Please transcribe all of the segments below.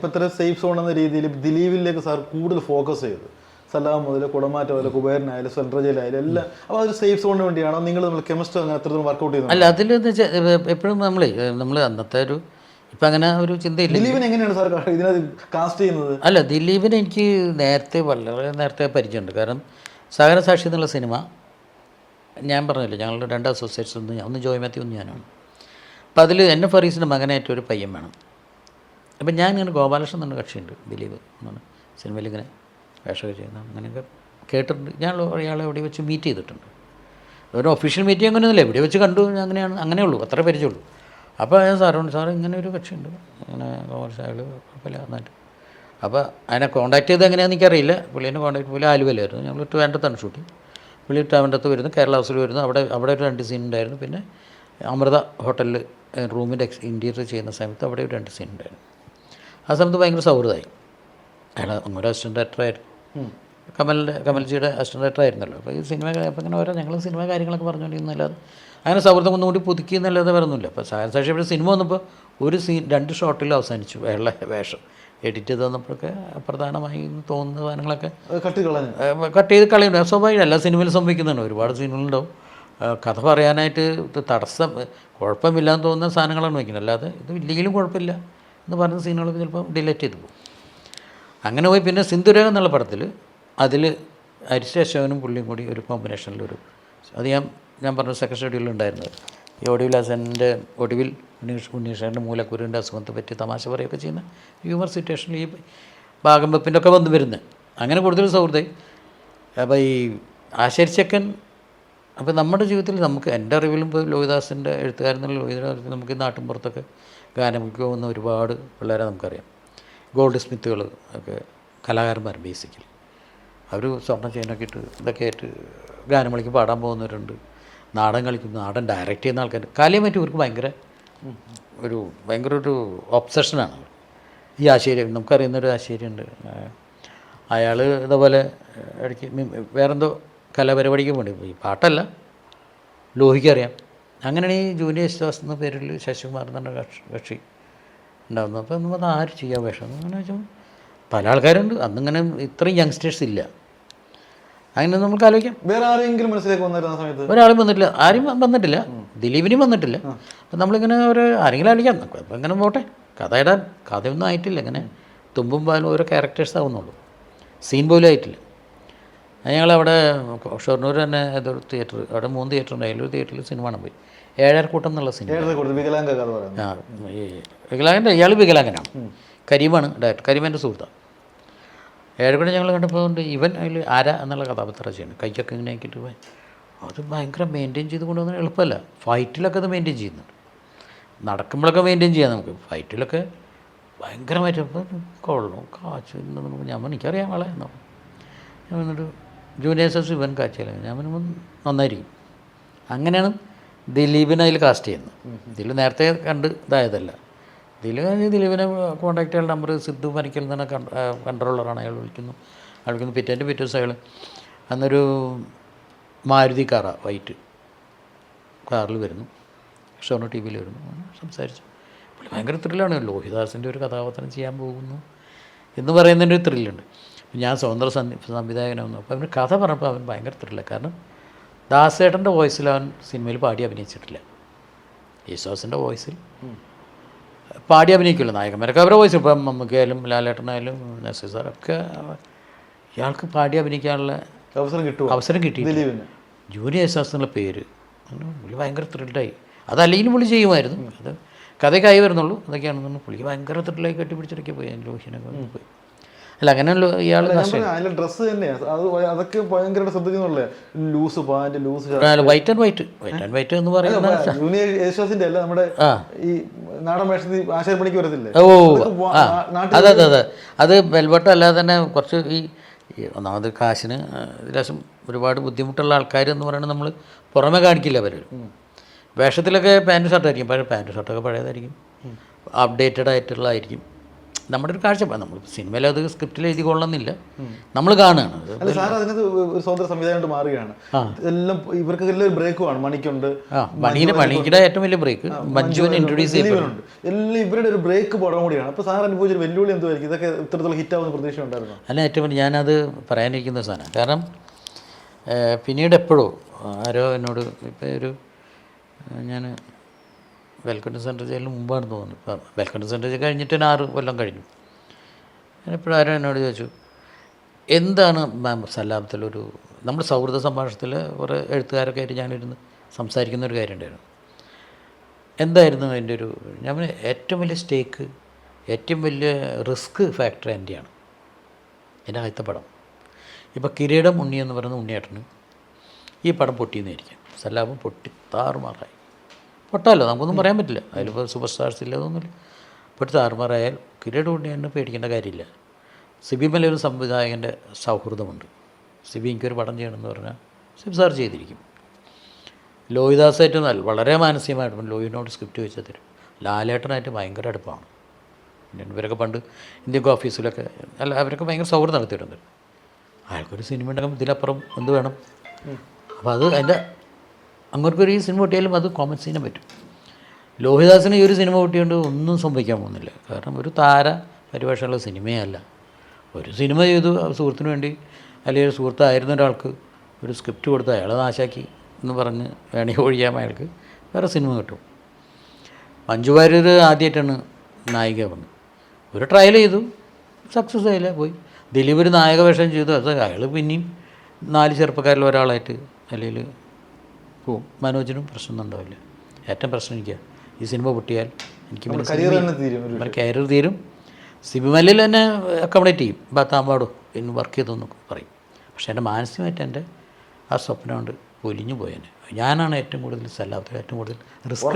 ഇപ്പൊ ഇത്ര safe zone എന്ന രീതിയിൽ ദിലീപിലേക്ക് സാർ കൂടുതൽ ഫോക്കസ് ചെയ്തു. സലാം മുതൽ കുടമാറ്റം മുതൽ കുബേരനായാലും സെൻട്രജയിലായാലും എല്ലാം. അപ്പോൾ അതൊരു സേഫ് സോണിന് വേണ്ടിയാണോ. നിങ്ങൾ നമ്മൾ കെമിസ്ട്രി അങ്ങനെ അത്രത്തോളം വർക്കൗട്ട് ചെയ്യുന്നത് അല്ല അതിൽ എപ്പോഴും നമ്മൾ നമ്മൾ അന്നത്തെ ഒരു ഇപ്പം അങ്ങനെ ഒരു ചിന്തയില്ല. ദിലീപിന് എങ്ങനെയാണ് സാർ ഇതിനകത്ത് കാസ്റ്റ് ചെയ്യുന്നത്? അല്ല ദിലീപിനെ എനിക്ക് നേരത്തെ വളരെ നേരത്തെ പരിചയമുണ്ട്. കാരണം സഹന സാക്ഷി എന്നുള്ള സിനിമ ഞാൻ പറഞ്ഞില്ല ഞങ്ങളുടെ രണ്ട് അസോസിയേറ്റ്സ് ഒന്ന് ഒന്ന് ജോയ് മാത്യു ഒന്ന് ഞാനാണ് അപ്പോൾ അതിൽ എൻ എഫ് ഫറീസിന്റെ മകനായിട്ട് ഒരു പയ്യൻ വേണം. അപ്പം ഞാൻ ഇങ്ങനെ ഗോപാലകൃഷ്ണൻ എന്ന കക്ഷിയുണ്ട് ദിലീപ് എന്നാണ് സിനിമയിൽ ഇങ്ങനെ വേഷമൊക്കെ ചെയ്യുന്ന അങ്ങനെയൊക്കെ കേട്ടിട്ടുണ്ട്. ഞാൻ അയാളെ എവിടെ വെച്ച് മീറ്റ് ചെയ്തിട്ടുണ്ട്. ഒരു ഒഫീഷ്യൽ മീറ്റിംഗ് അങ്ങനെയൊന്നുമില്ല. എവിടെ വെച്ച് കണ്ടു അങ്ങനെയാണ് അങ്ങനെ ഉള്ളൂ അത്ര പരിചയമുള്ളൂ. അപ്പോൾ ഞാൻ സാറുണ്ട് സാർ ഇങ്ങനെ ഒരു കക്ഷിയുണ്ട് അങ്ങനെ ഗോപാലകൃഷ്ണൻ അയാൾ കുഴപ്പമില്ല നന്നായിട്ട് അപ്പോൾ അതിനെ കോൺടാക്ട് ചെയ്ത് എങ്ങനെയാണെന്ന് എനിക്കറിയില്ല. പുള്ളീനെ കോൺടാക്ട് പുള്ളി ആലുവയിലായിരുന്നു. ഞങ്ങൾ ട്രിവാൻഡത്താണ് ഷൂട്ടിങ് പുള്ളി ട്രിവാൻഡത്ത് വരുന്നു കേരള ഹൗസിൽ വരുന്നു. അവിടെ അവിടെ ഒരു രണ്ട് സീൻ ഉണ്ടായിരുന്നു. പിന്നെ അമൃത ഹോട്ടലിൽ റൂമിന്റെ എക്സ് ഇന്റീരിയർ ചെയ്യുന്ന സമയത്ത് അവിടെ ഒരു രണ്ട് സീൻ ഉണ്ടായിരുന്നു. ആ സമയത്ത് ഭയങ്കര സൗഹൃദമായി. അയാൾ അങ്ങനെ അസിസ്റ്റന്റ് ഡയറക്ടറായിരുന്നു കമലിന്റെ കമൽജിയുടെ അസിസ്റ്റന്റ് ഡയറക്ടർ ആയിരുന്നല്ലോ. അപ്പോൾ ഈ സിനിമ അപ്പോൾ ഇങ്ങനെ ഓരോ ഞങ്ങൾ സിനിമ കാര്യങ്ങളൊക്കെ പറഞ്ഞുകൊണ്ടിരുന്നല്ലാതെ അങ്ങനെ സൗഹൃദം ഒന്നുകൂടി പുതുക്കി എന്നല്ലാതെ വരുന്നില്ല അപ്പോൾ സായൻ സാക്ഷി ഇവിടെ സിനിമ വന്നപ്പോൾ ഒരു സീൻ രണ്ട് ഷോട്ടിൽ അവസാനിച്ചു. വെള്ള വേഷം. എഡിറ്റ് ചെയ്ത് തന്നപ്പോഴൊക്കെ പ്രധാനമായി തോന്നുന്ന സാധനങ്ങളൊക്കെ കട്ട് ചെയ്ത് കളയുന്നു സ്വാഭാവികം എല്ലാ സിനിമയിലും സംഭവിക്കുന്നുണ്ട്. ഒരുപാട് സിനിമകളുണ്ടാവും കഥ പറയാനായിട്ട് തടസ്സം കുഴപ്പമില്ലാന്ന് തോന്നുന്ന സാധനങ്ങളാണ് വയ്ക്കുന്നത്. അല്ലാതെ ഇത് ഇല്ലെങ്കിലും കുഴപ്പമില്ല. എന്ന് പറഞ്ഞ സീനുകൾ ചിലപ്പോൾ ഡിലേറ്റ് ചെയ്തു പോകും. അങ്ങനെ പോയി പിന്നെ സിന്ധുരേഖ എന്നുള്ള പടത്തിൽ അതിൽ അരിശ അശോകനും പുള്ളിയും കൂടി ഒരു കോമ്പിനേഷനിലൊരു അത് ഞാൻ ഞാൻ പറഞ്ഞ സെക്കൻഡ് ഷെഡ്യൂളിൽ ഉണ്ടായിരുന്നത്. ഈ ഒടുവിൽ ഹസന്റെ ഒടുവിൽ ഉണ്ണീഷ് ഉണ്ണീഷേന്റെ മൂലക്കുരുവിന്റെ അസുഖത്തെ പറ്റി തമാശ പറയുകയൊക്കെ ചെയ്യുന്ന ഹ്യൂമർ സിറ്റുവേഷനിൽ ഈ ഭാഗം വെപ്പിന്റെ ഒക്കെ വന്നു വരുന്നത് അങ്ങനെ കൂടുതൽ സൗഹൃദം. അപ്പോൾ ഈ ആശരിച്ചക്കൻ അപ്പോൾ നമ്മുടെ ജീവിതത്തിൽ നമുക്ക് എന്റെ അറിവിലും ഇപ്പോൾ ലോഹിദാസിന്റെ എഴുത്തുകാരെന്നുള്ള ലോഹിദാസ് നമുക്ക് ഈ നാട്ടിൻപുറത്തൊക്കെ ഗാനങ്ങൾക്ക് പോകുന്ന ഒരുപാട് പിള്ളേരെ നമുക്കറിയാം. ഗോൾഡ് സ്മിത്തുകൾ ഒക്കെ കലാകാരന്മാർ ബേസിക്കലി അവർ സ്വർണ ചെയിനൊക്കെ ഇട്ട് ഇതൊക്കെ ആയിട്ട് ഗാനം കളിക്ക് പാടാൻ പോകുന്നവരുണ്ട്. നാടൻ കളിക്കുന്ന നാടൻ ഡയറക്റ്റ് ചെയ്യുന്ന ആൾക്കാർ കലയെ പറ്റി ഇവർക്ക് ഭയങ്കര ഒരു ഭയങ്കര ഒരു ഒബ്സഷനാണ് ഈ ആശേരി നമുക്കറിയുന്നൊരു ആശേരിയുണ്ട്. അയാൾ ഇതേപോലെ ഇടയ്ക്ക് വേറെന്തോ കലാപരിപാടിക്ക് വേണ്ടി പോയി പാട്ടല്ല. ലോഹിക്കറിയാം അങ്ങനെയാണ് ഈ ജൂനിയർ യേശുദാസ് എന്ന പേരിൽ ശശികുമാർ എന്ന് പറഞ്ഞ കക്ഷി കക്ഷി ഉണ്ടാകുന്നത് അപ്പോൾ നമ്മൾ ആര് ചെയ്യാൻ വേഷം? അങ്ങനെ വെച്ചാൽ പല ആൾക്കാരുണ്ട്. അന്നിങ്ങനെ ഇത്രയും യങ്സ്റ്റേഴ്സ് ഇല്ല. അങ്ങനെ നമുക്ക് ആലോചിക്കാം. വേറെ ആരെങ്കിലും മനസ്സിലേക്ക് വന്നിരുന്ന സമയത്ത്? ഒരാളും വന്നിട്ടില്ല. ആരും വന്നിട്ടില്ല. ദിലീപിനും വന്നിട്ടില്ല. അപ്പം നമ്മളിങ്ങനെ ഒരു ആരെങ്കിലും ആലോചിക്കാം. അപ്പം ഇങ്ങനെ പോട്ടെ. കഥ ഇടാൻ കഥയൊന്നും ആയിട്ടില്ല. ഇങ്ങനെ തുമ്പും പാലും ഓരോ ക്യാരക്ടേഴ്സ് ആവുന്നുള്ളൂ. സീൻ പോലും ആയിട്ടില്ല. അത് ഞങ്ങളവിടെ ഷൊർണൂർ തന്നെ ഏതൊരു തിയേറ്റർ അവിടെ മൂന്ന് തിയേറ്റർ ഉണ്ട്. അതിലൊരു തിയേറ്ററിൽ സിനിമ കാണാൻ പോയി. ഏഴരക്കൂട്ടം എന്നുള്ള സിനിമ. വികലാംഗ കഥ വികലാംഗന്റെ ഇയാൾ വികലാംഗനാണ്. കരീമാണ് ഡയറക്ടർ കരീമന്റെ സുഹൃത്താണ് ഏഴരക്കൂടെ ഞങ്ങൾ കണ്ടപ്പോൾ ഇവൻ അതിൽ ആര എന്നുള്ള കഥാപാത്രം ചെയ്യണം. കൈക്കൊക്കെ ഇങ്ങനെ ആക്കിയിട്ട് പോയി. അത് ഭയങ്കര മെയിന്റെയിൻ ചെയ്ത് കൊണ്ടുവന്നത് എളുപ്പമല്ല. ഫൈറ്റിലൊക്കെ അത് മെയിന്റെയിൻ ചെയ്യുന്നുണ്ട്. നടക്കുമ്പോഴൊക്കെ മെയിന്റെയിൻ ചെയ്യാം നമുക്ക്. ഫൈറ്റിലൊക്കെ ഭയങ്കരമായിട്ട് ഇപ്പം കൊള്ളും കാച്ചു ഞാൻ എനിക്കറിയാം ആളെ എന്നോ ഞാൻ വന്നിട്ട് ജൂനിയേഴ്സസ് ഇവൻ കാച്ചില്ല ഞാൻ നന്നായിരിക്കും. അങ്ങനെയാണ് ദിലീപിനെ അതിൽ കാസ്റ്റ് ചെയ്യുന്നു. ഇതിൽ നേരത്തെ കണ്ട് ഇതായതല്ല. ഇതിൽ ദിലീപിനെ കോൺടാക്ട് ചെയ്യാൻ നമ്പർ സിദ്ധു പനിക്കൽ എന്ന് കൺട്രോളറാണ് അയാൾ വിളിക്കുന്നു. അയാൾ വിളിക്കുന്നു പിറ്റേന്റെ പിറ്റേ ദിവസം അയാൾ അന്നൊരു മാരുതി കാറാണ് വൈറ്റ് കാറിൽ വരുന്നു. ഷോണോ ടി വിയിൽ വരുന്നു. സംസാരിച്ചു. പുള്ളി ഭയങ്കര ത്രില്ലാണ് ലോഹിദാസിന്റെ ഒരു കഥാപാത്രം ചെയ്യാൻ പോകുന്നു എന്ന് പറയുന്നതിന്റെ ഒരു ത്രില്ലുണ്ട് ഞാൻ സ്വതന്ത്ര സംവിധായകനാകുന്നു അപ്പോൾ അവന് കഥ പറഞ്ഞപ്പോൾ അവൻ ഭയങ്കര ത്രില്ല കാരണം ദാസേട്ടന്റെ വോയിസിൽ അവൻ സിനിമയിൽ പാടി അഭിനയിച്ചിട്ടില്ല. യേശുദാസിന്റെ വോയിസിൽ. പാടി അഭിനയിക്കില്ല. നായകന്മാരൊക്കെ അവരുടെ വോയിസ് ഇപ്പം മമ്മൂക്കയായാലും ലാലേട്ടനായാലും നസീർ സാറൊക്കെ ഇയാൾക്ക് പാടി അഭിനയിക്കാനുള്ള അവസരം കിട്ടും അവസരം കിട്ടി ജൂനിയർ യേശുദാസ് എന്നുള്ള പേര്. പുള്ളി ഭയങ്കര ത്രിൽഡായി. അതല്ലെങ്കിലും പുള്ളി ചെയ്യുമായിരുന്നു. അത് കഥയ്ക്കായി വരുന്നുള്ളൂ. അതൊക്കെയാണെന്നു പുള്ളിക്ക് ഭയങ്കര ത്രില്ലായി കെട്ടിപ്പിടിച്ചിടയ്ക്ക് പോയി. ലോഹിനൊക്കെ പോയി. അല്ല അങ്ങനെ ഇയാൾ ഡ്രസ്സ് തന്നെയാണ് അത് അതൊക്കെ ഭയങ്കര ശ്രദ്ധിക്കുന്നുള്ളേ loose pant loose white and white white and white എന്ന് പറയുന്നത് അല്ല നമ്മുടെ ഈ നാടൻ വേഷത്തിൽ ആശാരിപ്പണിക്ക് വരത്തില്ലേ? ഓ അതെ അതെ അതെ. അത് വെൽവെട്ട് അല്ലാതെ തന്നെ കുറച്ച് ഈ ഈ ഒന്നാമത് കാശിന് ലേശം ഒരുപാട് ബുദ്ധിമുട്ടുള്ള ആൾക്കാർ എന്ന് പറയുന്നത് നമ്മൾ പുറമെ കാണിക്കില്ല അവർ വേഷത്തിലൊക്കെ പാന്റ് ഷർട്ടായിരിക്കും പഴയ പാന്റ് ഷർട്ടൊക്കെ പഴയതായിരിക്കും. അപ്ഡേറ്റഡ് ആയിട്ടുള്ളതായിരിക്കും. നമ്മുടെ ഒരു കാഴ്ചപ്പാട്. നമ്മൾ സിനിമയിൽ അത് സ്ക്രിപ്റ്റിൽ എഴുതി കൊള്ളുന്നില്ല. നമ്മൾ കാണുകയാണ്. അല്ല സാർ അതിനകത്ത് ഒരു സ്വതന്ത്ര സംവിധാനമായിട്ട് മാറുകയാണ്. എല്ലാം ഇവർക്ക് എല്ലാം ബ്രേക്കുമാണ് മണിക്കുണ്ട് മണിയുടെ മണിയുടെ ഏറ്റവും വലിയ ബ്രേക്ക് മഞ്ജുവിനെ ഇൻട്രൊഡ്യൂസ് ചെയ്യപ്പെടും. ദിലീപിനുണ്ട് എല്ലാം ഇവരുടെ ഒരു ബ്രേക്ക് പടം കൂടിയാണ്. അപ്പോൾ സാർ അനുഭവിച്ചൊരു വെല്ലുവിളി എന്തുമായിരിക്കും ഇതൊക്കെ ഇത്തരത്തിലുള്ള ഹിറ്റാവുന്ന പ്രതീക്ഷ ഉണ്ടായിരുന്നു? അല്ല ഏറ്റവും വലിയ ഞാനത് പറയാനിരിക്കുന്ന സാധനം. കാരണം പിന്നീട് എപ്പോഴോ ആരോ എന്നോട് ഇപ്പോൾ ഒരു ഞാൻ വെൽക്കൺ സെൻട്രൽ ജയിലിന് മുമ്പാണെന്ന് തോന്നുന്നു. ഇപ്പം വെൽക്കൺ സെൻട്രൽ ജയിൽ കഴിഞ്ഞിട്ട് തന്നെ ആറ് കൊല്ലം കഴിഞ്ഞു. എപ്പോഴും ആരും എന്നോട് ചോദിച്ചു എന്താണ് മാം സല്ലാപത്തിലൊരു നമ്മുടെ സൗഹൃദ സംഭാഷണത്തിൽ കുറേ എഴുത്തുകാരൊക്കെ ആയിട്ട് ഞാനിരുന്ന് സംസാരിക്കുന്ന ഒരു കാര്യം ഉണ്ടായിരുന്നു. എന്തായിരുന്നു അതിന്റെ ഒരു ഞാൻ ഏറ്റവും വലിയ സ്റ്റേക്ക് ഏറ്റവും വലിയ റിസ്ക് ഫാക്ടർ എന്റെയാണ് എന്റെ ആദ്യത്തെ പടം. ഇപ്പോൾ കിരീടം ഉണ്ണി എന്ന് പറയുന്ന ഉണ്ണിയേട്ടന് ഈ പടം പൊട്ടിയെന്നായിരിക്കും സല്ലാപം പൊട്ടി താറുമാറായി. പൊട്ടാലോ നമുക്കൊന്നും പറയാൻ പറ്റില്ല. അതിലിപ്പോൾ സൂപ്പർ സ്റ്റാർസ് ഇല്ല അതൊന്നുമില്ല ഒരു താറുമാറായാൽ കിരീടം തന്നെ പേടിക്കേണ്ട കാര്യമില്ല. സിബി മലയൊരു സംവിധായകന്റെ സൗഹൃദമുണ്ട്. സിബി എനിക്കൊരു പടം ചെയ്യണമെന്ന് പറഞ്ഞാൽ സിബി സാർ ചെയ്തിരിക്കും. ലോഹിദാസായിട്ട് നല്ല വളരെ മാനസികമായിട്ട് ലോഹിനോട് സ്ക്രിപ്റ്റ് വെച്ചാൽ തരും. ലാലേട്ടനായിട്ട് ഭയങ്കര അടുപ്പമാണ് ഇവരൊക്കെ പണ്ട് ഇന്ത്യൻ ഓഫീസിലൊക്കെ അല്ല അവരൊക്കെ ഭയങ്കര സൗഹൃദം നടത്തിയിട്ടുണ്ട്. അയാൾക്കൊരു സിനിമ ഉണ്ടെങ്കിൽ ഇതിലപ്പുറം എന്ത് വേണം? അപ്പോൾ അത് അതിന്റെ അങ്ങോട്ടൊരു ഈ സിനിമ കിട്ടിയാലും അത് കോമൺ സീനെ പറ്റും. ലോഹിദാസിന് ഈ ഒരു സിനിമ കിട്ടിയോണ്ട് ഒന്നും സംഭവിക്കാൻ പോകുന്നില്ല. കാരണം ഒരു താര പരിഭാഷയുള്ള സിനിമയല്ല. ഒരു സിനിമ ചെയ്തു സുഹൃത്തിന് വേണ്ടി അല്ലെങ്കിൽ സുഹൃത്തായിരുന്ന ഒരാൾക്ക് ഒരു സ്ക്രിപ്റ്റ് കൊടുത്ത് അയാളെ നാശാക്കി എന്ന് പറഞ്ഞ് വേണമെങ്കിൽ ഒഴിയാൻ അയാൾക്ക് വേറെ സിനിമ കിട്ടും. മഞ്ജു വാര്യർ ആദ്യമായിട്ടാണ് നായിക വന്നത്. ഒരു ട്രയൽ ചെയ്തു. സക്സസ് ആയില്ല പോയി. ദിലീപ് ഒരു നായക വേഷം ചെയ്തു. അത് അയാൾ പിന്നെയും നാല് ചെറുപ്പക്കാരിൽ ഒരാളായിട്ട് അല്ലെങ്കിൽ പോവും മനോജിനും പ്രശ്നമൊന്നും ഉണ്ടാവില്ല. ഏറ്റവും പ്രശ്നം എനിക്കാണ് ഈ സിനിമ പൊട്ടിയാൽ എനിക്ക് പിന്നെ കരിയർ തീരും ഒരു കരിയർ തീരും. സിബിമല്ലിൽ തന്നെ അക്കോമഡേറ്റ് ചെയ്യും. ബാത്താമ്പാടോ ഇന്ന് വർക്ക് ചെയ്തെന്നൊക്കെ പറയും. പക്ഷേ എന്റെ മാനസികമായിട്ട് എന്റെ ആ സ്വപ്നം കൊണ്ട് പൊലിഞ്ഞു പോയേനെ ഞാനാണ് ഏറ്റവും കൂടുതൽ സല്ലാത്ത ഏറ്റവും കൂടുതൽ റിസ്ക്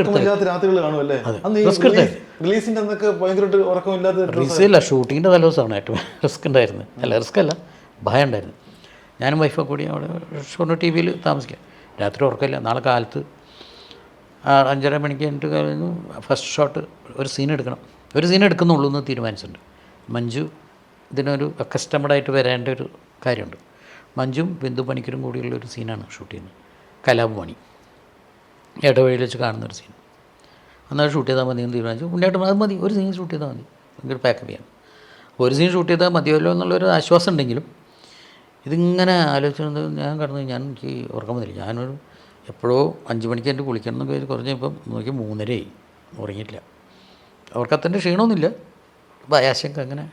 റിസ്ക്കില്ല ഷൂട്ടിങ്ങിന്റെ തലേദിവസമാണ് ഏറ്റവും റിസ്ക് ഉണ്ടായിരുന്നത്. അല്ല റിസ്ക് അല്ല ഭയം ഉണ്ടായിരുന്നു. ഞാനും വൈഫൊക്കെ കൂടി അവിടെ ഷൊർണൂർ ടി വിയിൽ താമസിക്കാം. രാത്രി ഉറക്കമില്ല. നാളെ കാലത്ത് അഞ്ചര മണിക്ക് എന്റെ കഴിഞ്ഞു. ഫസ്റ്റ് ഷോട്ട് ഒരു സീൻ എടുക്കണം. ഒരു സീൻ എടുക്കുന്നുള്ളൂ എന്ന് തീരുമാനിച്ചിട്ടുണ്ട്. മഞ്ജു ഇതിനൊരു കസ്റ്റമർഡായിട്ട് വരേണ്ട ഒരു കാര്യമുണ്ട്. മഞ്ജും ബിന്ദു പണിക്കരും കൂടിയുള്ള ഒരു സീനാണ് ഷൂട്ട് ചെയ്യുന്നത്. കലാപമണി ഇടവഴിയിൽ വെച്ച് കാണുന്ന ഒരു സീൻ അന്നാൽ ഷൂട്ട് ചെയ്താൽ മതി എന്ന് തീരുമാനിച്ചു. ഉണ്ണിയായിട്ട് അത് മതി. ഒരു സീൻ ഷൂട്ട് ചെയ്താൽ മതി. ഭയങ്കര പാക്കപ്പ് ചെയ്യാം ഒരു സീൻ ഷൂട്ട് ചെയ്താൽ മതിയല്ലോ എന്നുള്ളൊരു ആശ്വാസം ഉണ്ടെങ്കിലും ഇതിങ്ങനെ ആലോചിച്ചത് ഞാൻ കടന്നു ഞാൻ എനിക്ക് ഉറക്കം വന്നില്ല. ഞാനൊരു എപ്പോഴോ അഞ്ച് മണിക്ക് എന്റെ കുളിക്കണം എന്നൊക്കെ വിചാരിച്ച് കുറഞ്ഞ ഇപ്പം നോക്കി മൂന്നരയായി. ഉറങ്ങിയിട്ടില്ല. അവർക്കത്തിന്റെ ക്ഷീണമൊന്നുമില്ല. ഭയാശങ്ക അങ്ങനെ.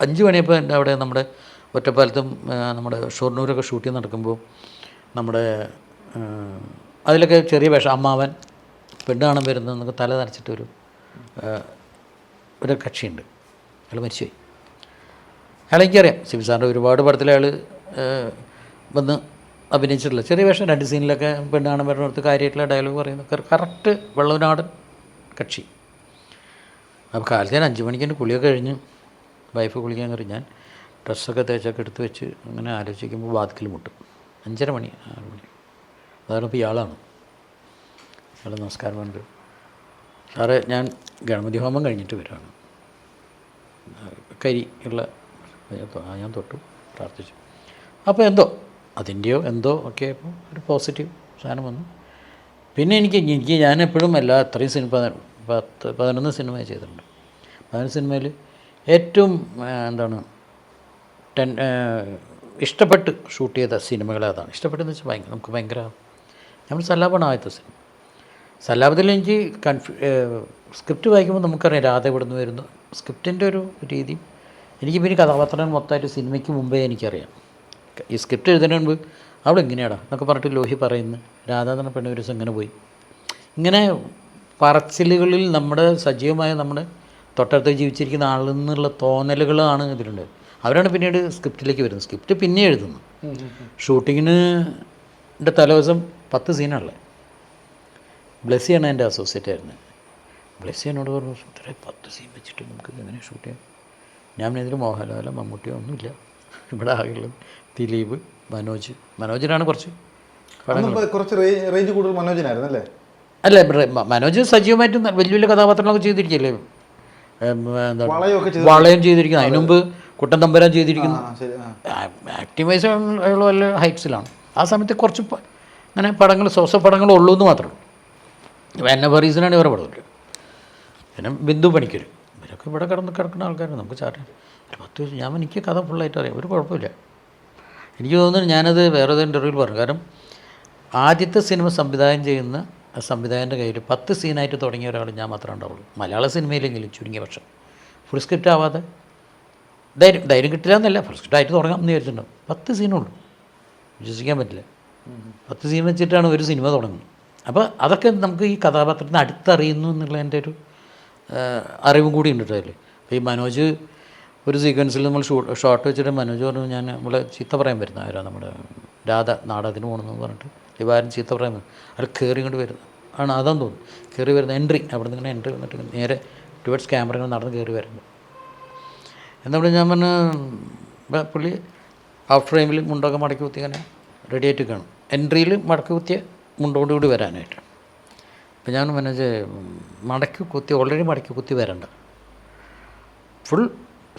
അഞ്ച് മണിയപ്പോൾ എന്റെ അവിടെ നമ്മുടെ ഒറ്റപ്പാലത്തും നമ്മുടെ ഷൊർണൂരൊക്കെ ഷൂട്ടിങ് നടക്കുമ്പോൾ നമ്മുടെ അതിലൊക്കെ ചെറിയ വേഷം അമ്മാവൻ പെണ്ണ് കാണാൻ നമുക്ക് തല നനച്ചിട്ടൊരു ഒരു കക്ഷിയുണ്ട്. അയാൾ മരിച്ചുപോയി. അയാളെ എനിക്കറിയാം സിബി സാറിന്റെ ഒരുപാട് പടത്തിൽ അയാൾ വന്ന് അഭിനയിച്ചിട്ടുള്ള ചെറിയ വേഷം രണ്ട് സീനിലൊക്കെ പെണ്ണാണ് വരുന്നിടത്ത് കാര്യമായിട്ടുള്ള ഡയലോഗ് പറയുന്നത് കറക്റ്റ് വെള്ളവനാടൻ കക്ഷി. അപ്പോൾ കാലത്ത് ഞാൻ അഞ്ച് മണിക്ക് എന്റെ കുളിയൊക്കെ കഴിഞ്ഞ് വൈഫ് കുളിക്കാൻ കയറി ഞാൻ ഡ്രസ്സൊക്കെ തേച്ചൊക്കെ എടുത്ത് വെച്ച് അങ്ങനെ ആലോചിക്കുമ്പോൾ വാതിക്കൽ മുട്ടും. അഞ്ചര മണി ആറ് മണി. അതാണ് ഇപ്പോൾ ഇയാളാണ്. ഇയാൾ നമസ്കാരം പറഞ്ഞത് സാറേ ഞാൻ ഗണപതി ഹോമം കഴിഞ്ഞിട്ട് വരുവാണ് കരി ഉള്ള ഞാൻ തൊട്ടു പ്രാർത്ഥിച്ചു. അപ്പോൾ എന്തോ അതിന്റെയോ എന്തോ ഒക്കെ ആയപ്പോൾ ഒരു പോസിറ്റീവ് സാധനം വന്നു. പിന്നെ എനിക്ക് എനിക്ക് ഞാൻ എപ്പോഴും എല്ലാ അത്രയും സിനിമ പത- പത്ത് പതിനൊന്ന് സിനിമ ചെയ്തിട്ടുണ്ട്. പതിനൊന്ന് സിനിമയിൽ ഏറ്റവും എന്താണ് ടെൻ ഇഷ്ടപ്പെട്ട് ഷൂട്ട് ചെയ്ത സിനിമകൾ അതാണ് ഇഷ്ടപ്പെട്ടെന്ന് വെച്ചാൽ ഭയങ്കര നമുക്ക് ഭയങ്കര നമ്മൾ സല്ലാപാണ് ആദ്യത്തെ സിനിമ. സല്ലാപത്തിൽ എനിക്ക് കൺഫ്യൂ സ്ക്രിപ്റ്റ് വായിക്കുമ്പോൾ നമുക്കറിയാം രാധ ഇവിടെ നിന്ന് വരുന്നു. സ്ക്രിപ്റ്റിന്റെ ഒരു രീതി എനിക്ക് പിന്നെ കഥാപാത്രം മൊത്തമായിട്ട് സിനിമയ്ക്ക് മുമ്പേ എനിക്കറിയാം. ഈ സ്ക്രിപ്റ്റ് എഴുതുന്നതിന് മുമ്പ് അവിടെ എങ്ങനെയാടാ? എന്നൊക്കെ പറഞ്ഞിട്ട് ലോഹി പറയുന്നു രാധാകൃഷ്ണ ഒരു ദിവസം ഇങ്ങനെ പോയി. ഇങ്ങനെ പറച്ചിലുകളിൽ നമ്മുടെ സജീവമായ നമ്മുടെ തൊട്ടടുത്ത് ജീവിച്ചിരിക്കുന്ന ആളിൽ നിന്നുള്ള തോന്നലുകളാണ് ഇതിലുണ്ട് അവരാണ് പിന്നീട് സ്ക്രിപ്റ്റിലേക്ക് വരുന്നത്. സ്ക്രിപ്റ്റ് പിന്നെ എഴുതുന്നു. ഷൂട്ടിങ്ങിന് എന്റെ തലേദിവസം പത്ത് സീനാണല്ലേ ബ്ലെസ്സിയാണ് എന്റെ അസോസിയേറ്റ് ആയിരുന്നത്. ബ്ലെസ്സി എന്നോട് പറഞ്ഞു പത്ത് സീൻ വെച്ചിട്ട് നമുക്ക് എങ്ങനെ ഷൂട്ട് ചെയ്യാം? ഞാൻ ഇതിൽ മോഹൻലാലോ മമ്മൂട്ടിയോ ഒന്നുമില്ല. ഇവിടെ ആകെയുള്ളത് ദിലീപ് മനോജ്. മനോജിനാണ് കുറച്ച് കുറച്ച് റേഞ്ച് കൂടുതൽ മനോജനായിരുന്നു അല്ലേ അല്ല ഇവിടെ മനോജ് സജീവമായിട്ട് വലിയ വലിയ കഥാപാത്രങ്ങളൊക്കെ ചെയ്തിരിക്കല്ലേ? വളയം ചെയ്തിരിക്കുന്നു. അതിനുമുമ്പ് കുട്ടൻ തമ്പരാൻ ചെയ്തിരിക്കുന്നു. ആക്ടിംഗ് വൈസ് അയാൾ വല്ല ഹൈറ്റ്സിലാണ് ആ സമയത്ത് കുറച്ച് അങ്ങനെ പടങ്ങൾ സ്വസ പടങ്ങൾ ഉള്ളൂ എന്ന് മാത്രമേ ഉള്ളൂ എന്നെ ബറീസിനാണ് ഇവരെ പടമില്ല പിന്നെ ബിന്ദു പണിക്കർ ഇവരൊക്കെ ഇവിടെ കിടന്ന് കിടക്കുന്ന ആൾക്കാർ നമുക്ക് ചാറ്റാൻ ഒരു പത്ത് വയസ്സ് ഞാൻ എനിക്ക് കഥ ഫുള്ളായിട്ട് അറിയാം. ഒരു കുഴപ്പമില്ല. എനിക്ക് തോന്നുന്നു ഞാനത് വേറെ ഇന്റർവ്യൂവിൽ പറഞ്ഞു. കാരണം ആദ്യത്തെ സിനിമ സംവിധാനം ചെയ്യുന്ന സംവിധായകന്റെ കയ്യിൽ പത്ത് സീനായിട്ട് തുടങ്ങിയ ഒരാൾ ഞാൻ മാത്രമേ ഉണ്ടാവുള്ളൂ. മലയാള സിനിമയിലെങ്കിലും ചുരുങ്ങിയ പക്ഷം. ഫുൾ സ്ക്രിപ്റ്റ് ആവാതെ. ധൈര്യം ധൈര്യം കിട്ടില്ല എന്നല്ല. ഫുൾ സ്ക്രിപ്റ്റ് ആയിട്ട് തുടങ്ങാം എന്ന് വിചാരിച്ചിട്ടുണ്ടാവും. പത്ത് സീനുള്ളൂ വിശ്വസിക്കാൻ പറ്റില്ല. പത്ത് സീൻ വെച്ചിട്ടാണ് ഒരു സിനിമ തുടങ്ങുന്നത്. അപ്പോൾ അതൊക്കെ നമുക്ക് ഈ കഥാപാത്രത്തിന് അടുത്തറിയുന്നു എന്നുള്ളതിന്റെ ഒരു അറിവും കൂടി ഉണ്ട് കേട്ടോ അതിൽ അപ്പോൾ ഈ മനോജ് ഒരു സീക്വൻസിൽ നമ്മൾ ഷൂ ഷോട്ട് വെച്ചിട്ട് മനോജ് പറഞ്ഞു ഞാൻ നമ്മളെ ചീത്ത പറയാൻ വരുന്ന ആരാ നമ്മുടെ രാധ നാടകത്തിന് പോകണമെന്ന് പറഞ്ഞിട്ട്. ദിവാരൻ ചീത്ത പറയാൻ വരും അയാൾ കയറി ഇങ്ങോട്ട് വരുന്നത് ആണ് അതാന്ന് തോന്നുന്നു. കയറി വരുന്ന എൻട്രി അവിടെ നിന്ന് എൻട്രി വന്നിട്ട് നേരെ ടുവേഡ്സ് ക്യാമറ ഇങ്ങനെ നടന്ന് കയറി വരുന്നത് എന്നിട്ട് ഞാൻ പറഞ്ഞു പുള്ളി ഔട്ട് ഫ്രെയിമിൽ മുണ്ടൊക്കെ മടക്കി കുത്തി ഇങ്ങനെ റെഡി ആയിട്ട് കാണും. എൻട്രിയിൽ മടക്കി കുത്തിയ മുണ്ടോടുകൂടി വരാനായിട്ട്. അപ്പം ഞാൻ മനസ്സ് മടക്കി കുത്തി ഓൾറെഡി മടക്കി കുത്തി വരണ്ട. ഫുൾ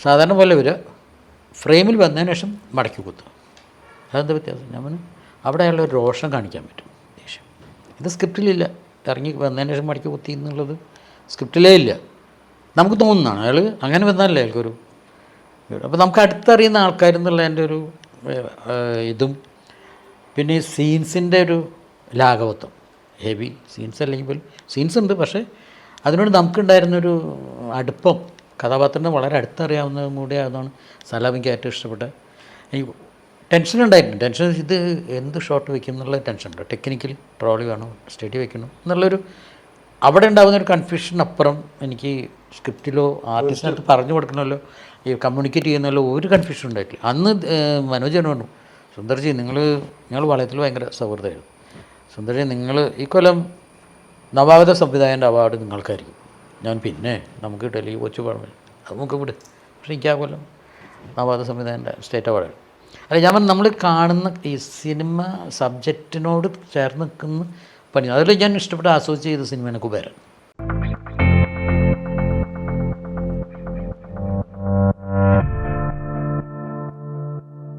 സാധാരണ പോലെ വരിക ഫ്രെയിമിൽ വന്നതിന് ശേഷം മടക്കി കുത്തുക അതെന്താ വ്യത്യാസം? ഞാൻ പറഞ്ഞു അവിടെ ഒരു രോഷം കാണിക്കാൻ പറ്റും. ദേഷ്യം. ഇത് സ്ക്രിപ്റ്റിലില്ല ഇറങ്ങി വന്നതിന് ശേഷം മടക്കി കുത്തി എന്നുള്ളത് സ്ക്രിപ്റ്റിലേ ഇല്ല. നമുക്ക് തോന്നുന്നതാണ്. അയാൾ അങ്ങനെ വന്നാലേ അയാൾക്കൊരു അപ്പോൾ നമുക്ക് അടുത്തറിയുന്ന ഒരു എന്റെ ഒരു ഇതും. പിന്നെ ഈ സീൻസിന്റെ ഒരു ലാഘവത്വം. ഹെവി സീൻസ് അല്ലെങ്കിൽ പോലും സീൻസ് ഉണ്ട് പക്ഷേ അതിനോട് നമുക്കുണ്ടായിരുന്നൊരു അടുപ്പം കഥാപാത്രത്തിന് വളരെ അടുത്തറിയാവുന്നതും കൂടി ആയതാണ് സലാം എനിക്ക് ഏറ്റവും ഇഷ്ടപ്പെട്ട എനിക്ക് ടെൻഷൻ ഉണ്ടായിരുന്നു. ടെൻഷൻ ഇത് എന്ത് ഷോട്ട് വെക്കും എന്നുള്ള ടെൻഷൻ ഉണ്ട്. ടെക്നിക്കലി ട്രോളി വേണം സ്റ്റഡി വെക്കണം എന്നുള്ളൊരു അവിടെ ഉണ്ടാകുന്ന ഒരു കൺഫ്യൂഷൻ അപ്പുറം എനിക്ക് സ്ക്രിപ്റ്റിലോ ആർട്ടിസ്റ്റിനകത്ത് പറഞ്ഞു കൊടുക്കണമല്ലോ ഈ കമ്മ്യൂണിക്കേറ്റ് ചെയ്യുന്നല്ലോ ഒരു കൺഫ്യൂഷൻ ഉണ്ടായിട്ടില്ല. അന്ന് മനോജ് പറഞ്ഞു സുന്ദർജി നിങ്ങൾ ഞങ്ങൾ വളയത്തിൽ ഭയങ്കര സൗഹൃദമായിരുന്നു. സുന്ദർജി നിങ്ങൾ ഈ കൊല്ലം നവാഗത സംവിധായകന്റെ അവാർഡ് നിങ്ങൾക്കായിരിക്കും. ഞാൻ പിന്നെ നമുക്ക് ഡൽഹി കൊച്ചു പഴമ അത് നമുക്ക് വിട് പക്ഷേ എനിക്ക് ആ കൊല്ലം നവാഗത സംവിധായകന്റെ സ്റ്റേറ്റ് അവാർഡ്. അല്ല ഞാൻ നമ്മൾ കാണുന്ന ഈ സിനിമ സബ്ജക്റ്റിനോട് ചേർന്ന് നിൽക്കുന്ന പണി അതിൽ ഞാൻ ഇഷ്ടപ്പെട്ട് ആസ്വദിച്ച് ചെയ്ത സിനിമയാണ് കുബേരൻ.